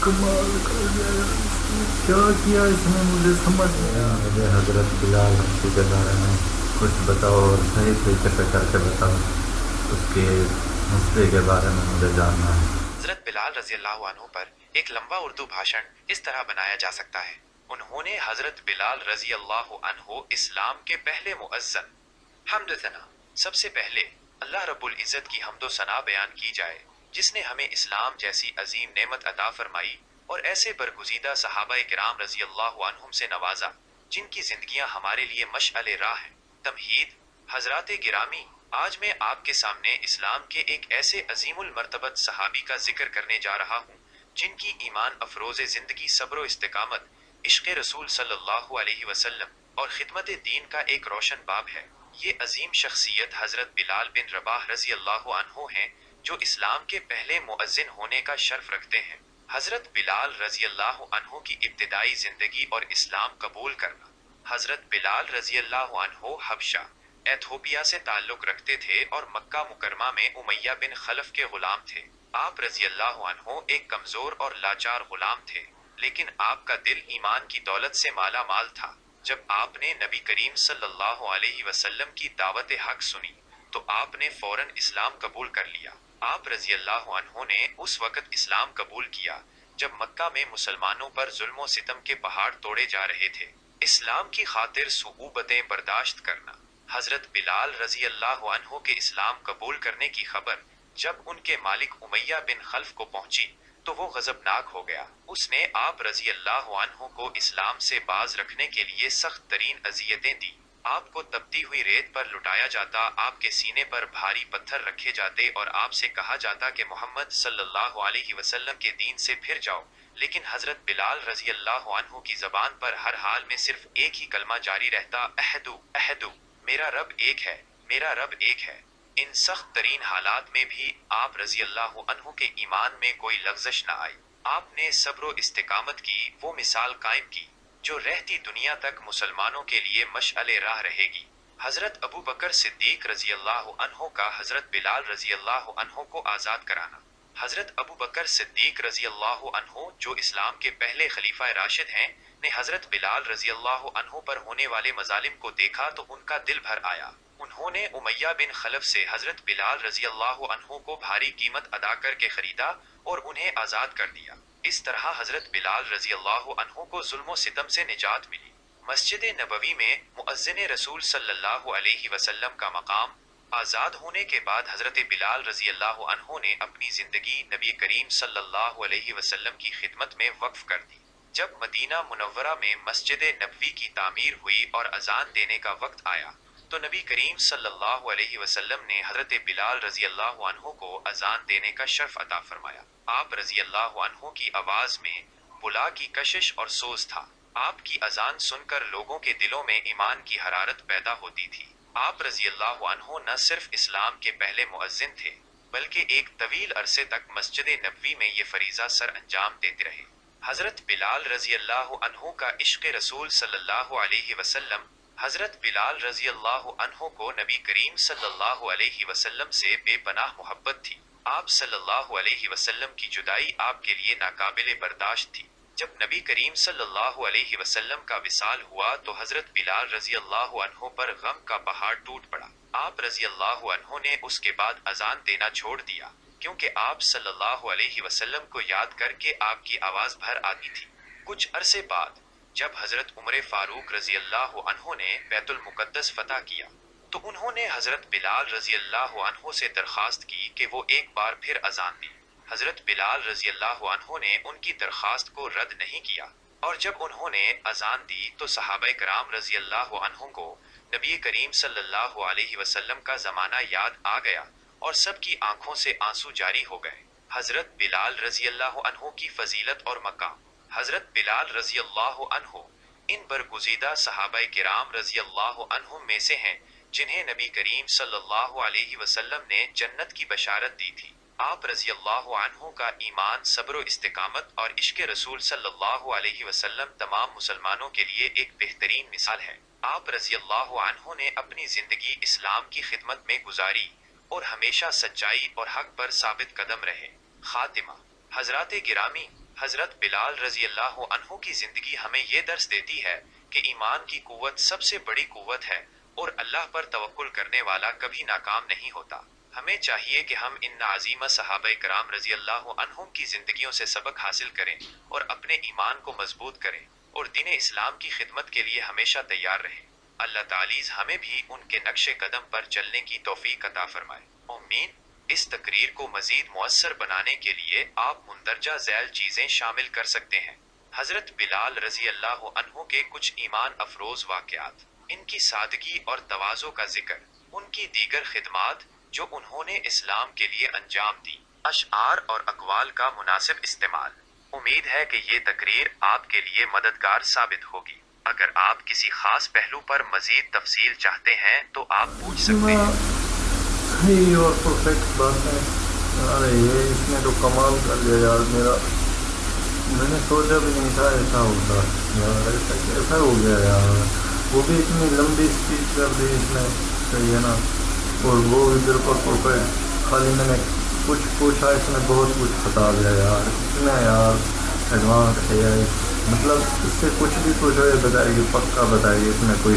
کمال کر دیا کیا کیا اس نے مجھے سمجھ نہیں آیا مجھے حضرت بلال ہنسی کے بارے میں کچھ بتاؤ اور صحیح طریقے سے کر کے بتاؤ اس کے مسئلے کے بارے میں مجھے جاننا ہے حضرت بلال رضی اللہ عنہ پر ایک لمبا اردو بھاشن اس طرح بنایا جا سکتا ہے۔ انہوں نے حضرت بلال رضی اللہ عنہ اسلام کے پہلے مؤذن حمد ثنا سب سے پہلے اللہ رب العزت کی حمد و ثنا بیان کی جائے۔ جس نے ہمیں اسلام جیسی عظیم نعمت عطا فرمائی اور ایسے برگزیدہ صحابہ کرام رضی اللہ عنہم سے نوازا، جن کی زندگیاں ہمارے لیے مشعل راہ ہیں۔ تمہید، حضرات گرامی، آج میں آپ کے سامنے اسلام کے ایک ایسے عظیم المرتبت صحابی کا ذکر کرنے جا رہا ہوں، جن کی ایمان افروز زندگی، صبر و استقامت، عشق رسول صلی اللہ علیہ وسلم اور خدمت دین کا ایک روشن باب ہے۔ یہ عظیم شخصیت حضرت بلال بن رباح رضی اللہ عنہ ہیں جو اسلام کے پہلے مؤذن ہونے کا شرف رکھتے ہیں، حضرت بلال رضی اللہ عنہ کی ابتدائی زندگی اور اسلام قبول کرنا۔ حضرت بلال رضی اللہ عنہ حبشہ، ایتھوپیا سے تعلق رکھتے تھے اور مکہ مکرمہ میں امیہ بن خلف کے غلام تھے۔ آپ رضی اللہ عنہ ایک کمزور اور لاچار غلام تھے، لیکن آپ کا دل ایمان کی دولت سے مالا مال تھا۔ جب آپ نے نبی کریم صلی اللہ علیہ وسلم کی دعوت حق سنی، تو آپ نے فوراً اسلام قبول کر لیا۔ آپ رضی اللہ عنہ نے اس وقت اسلام قبول کیا جب مکہ میں مسلمانوں پر ظلم و ستم کے پہاڑ توڑے جا رہے تھے۔ اسلام کی خاطر صعوبتیں برداشت کرنا۔ حضرت بلال رضی اللہ عنہ کے اسلام قبول کرنے کی خبر جب ان کے مالک امیہ بن خلف کو پہنچی تو وہ غضبناک ہو گیا۔ اس نے آپ رضی اللہ عنہ کو اسلام سے باز رکھنے کے لیے سخت ترین اذیتیں دی آپ کو تبتی ہوئی ریت پر لٹایا جاتا، آپ کے سینے پر بھاری پتھر رکھے جاتے اور آپ سے کہا جاتا کہ محمد صلی اللہ علیہ وسلم کے دین سے پھر جاؤ۔ لیکن حضرت بلال رضی اللہ عنہ کی زبان پر ہر حال میں صرف ایک ہی کلمہ جاری رہتا احدو احدو میرا رب ایک ہے، میرا رب ایک ہے۔ ان سخت ترین حالات میں بھی آپ رضی اللہ عنہ کے ایمان میں کوئی لغزش نہ آئی۔ آپ نے صبر و استقامت کی، وہ مثال قائم کی۔ جو رہتی دنیا تک مسلمانوں کے لیے مشعل راہ رہے گی۔ حضرت ابو بکر صدیق رضی اللہ عنہ کا حضرت بلال رضی اللہ عنہ کو آزاد کرانا۔ حضرت ابو بکر صدیق رضی اللہ عنہ جو اسلام کے پہلے خلیفہ راشد ہیں، نے حضرت بلال رضی اللہ عنہ پر ہونے والے مظالم کو دیکھا تو ان کا دل بھر آیا۔ انہوں نے امیہ بن خلف سے حضرت بلال رضی اللہ عنہ کو بھاری قیمت ادا کر کے خریدا اور انہیں آزاد کر دیا۔ اس طرح حضرت بلال رضی اللہ عنہ کو ظلم و ستم سے نجات ملی۔ مسجد نبوی میں مؤذن رسول صلی اللہ علیہ وسلم کا مقام آزاد ہونے کے بعد حضرت بلال رضی اللہ عنہ نے اپنی زندگی نبی کریم صلی اللہ علیہ وسلم کی خدمت میں وقف کر دی۔ جب مدینہ منورہ میں مسجد نبوی کی تعمیر ہوئی اور اذان دینے کا وقت آیا تو نبی کریم صلی اللہ علیہ وسلم نے حضرت بلال رضی اللہ عنہ کو اذان دینے کا شرف عطا فرمایا۔ آپ رضی اللہ عنہ کی آواز میں بلا کی کشش اور سوز تھا۔ آپ کی اذان سن کر لوگوں کے دلوں میں ایمان کی حرارت پیدا ہوتی تھی۔ آپ رضی اللہ عنہ نہ صرف اسلام کے پہلے مؤذن تھے، بلکہ ایک طویل عرصے تک مسجد نبوی میں یہ فریضہ سر انجام دیتے رہے۔ حضرت بلال رضی اللہ عنہ کا عشق رسول صلی اللہ علیہ وسلم حضرت بلال رضی اللہ عنہ کو نبی کریم صلی اللہ علیہ وسلم سے بے پناہ محبت تھی۔ آپ صلی اللہ علیہ وسلم کی جدائی آپ کے لیے ناقابل برداشت تھی۔ جب نبی کریم صلی اللہ علیہ وسلم کا وصال ہوا تو حضرت بلال رضی اللہ عنہ پر غم کا پہاڑ ٹوٹ پڑا۔ آپ رضی اللہ عنہ نے اس کے بعد اذان دینا چھوڑ دیا، کیونکہ آپ صلی اللہ علیہ وسلم کو یاد کر کے آپ کی آواز بھر آتی تھی۔ کچھ عرصے بعد جب حضرت عمر فاروق رضی اللہ عنہ نے بیت المقدس فتح کیا، تو انہوں نے حضرت بلال رضی اللہ عنہ سے درخواست کی کہ وہ ایک بار پھر اذان دی حضرت بلال رضی اللہ عنہ نے ان کی درخواست کو رد نہیں کیا، اور جب انہوں نے اذان دی تو صحابہ کرام رضی اللہ عنہ کو نبی کریم صلی اللہ علیہ وسلم کا زمانہ یاد آ گیا اور سب کی آنکھوں سے آنسو جاری ہو گئے۔ حضرت بلال رضی اللہ عنہ کی فضیلت اور مقام۔ حضرت بلال رضی اللہ عنہ، ان برگزیدہ صحابہ کرام رضی اللہ عنہ میں سے ہیں، جنہیں نبی کریم صلی اللہ علیہ وسلم نے جنت کی بشارت دی تھی۔ آپ رضی اللہ عنہ کا ایمان، صبر و استقامت اور عشق رسول صلی اللہ علیہ وسلم تمام مسلمانوں کے لیے ایک بہترین مثال ہے۔ آپ رضی اللہ عنہ نے اپنی زندگی اسلام کی خدمت میں گزاری اور ہمیشہ سچائی اور حق پر ثابت قدم رہے۔ خاتمہ حضرات گرامی حضرت بلال رضی اللہ عنہ کی زندگی ہمیں یہ درس دیتی ہے کہ ایمان کی قوت سب سے بڑی قوت ہے اور اللہ پر توکل کرنے والا کبھی ناکام نہیں ہوتا۔ ہمیں چاہیے کہ ہم ان عظیمہ صحابہ کرام رضی اللہ عنہم کی زندگیوں سے سبق حاصل کریں اور اپنے ایمان کو مضبوط کریں اور دین اسلام کی خدمت کے لیے ہمیشہ تیار رہیں۔ اللہ تعالیز ہمیں بھی ان کے نقش قدم پر چلنے کی توفیق عطا فرمائے۔ امین اس تقریر کو مزید مؤثر بنانے کے لیے آپ مندرجہ ذیل چیزیں شامل کر سکتے ہیں۔ حضرت بلال رضی اللہ عنہ کے کچھ ایمان افروز واقعات، ان کی سادگی اور توازوں کا ذکر، ان کی دیگر خدمات جو انہوں نے اسلام کے لیے انجام دی۔ اشعار اور اقوال کا مناسب استعمال۔ امید ہے کہ یہ تقریر آپ کے لیے مددگار ثابت ہوگی۔ اگر آپ کسی خاص پہلو پر مزید تفصیل چاہتے ہیں تو آپ پوچھ سکتے ہیں۔ صحیح اور پرفیکٹ بات ہے۔ ارے، یہ اس نے تو کمال کر لیا یار، میرا۔ میں نے سوچا بھی نہیں تھا، ایسا ہوگا یار، ایسا کیسا ہو گیا یار۔ وہ بھی اتنی لمبی اسپیچ کر دی اس نے، صحیح ہے نا؟ اور وہ بھی بالکل پرفیکٹ خالی میں نے کچھ پوچھا، اس نے بہت کچھ بتا دیا یار۔ اتنا یار ایڈوانس ہے۔ مطلب اس سے کچھ بھی پوچھو، یہ بتائے گی، پکا بتائے گی، اس میں کوئی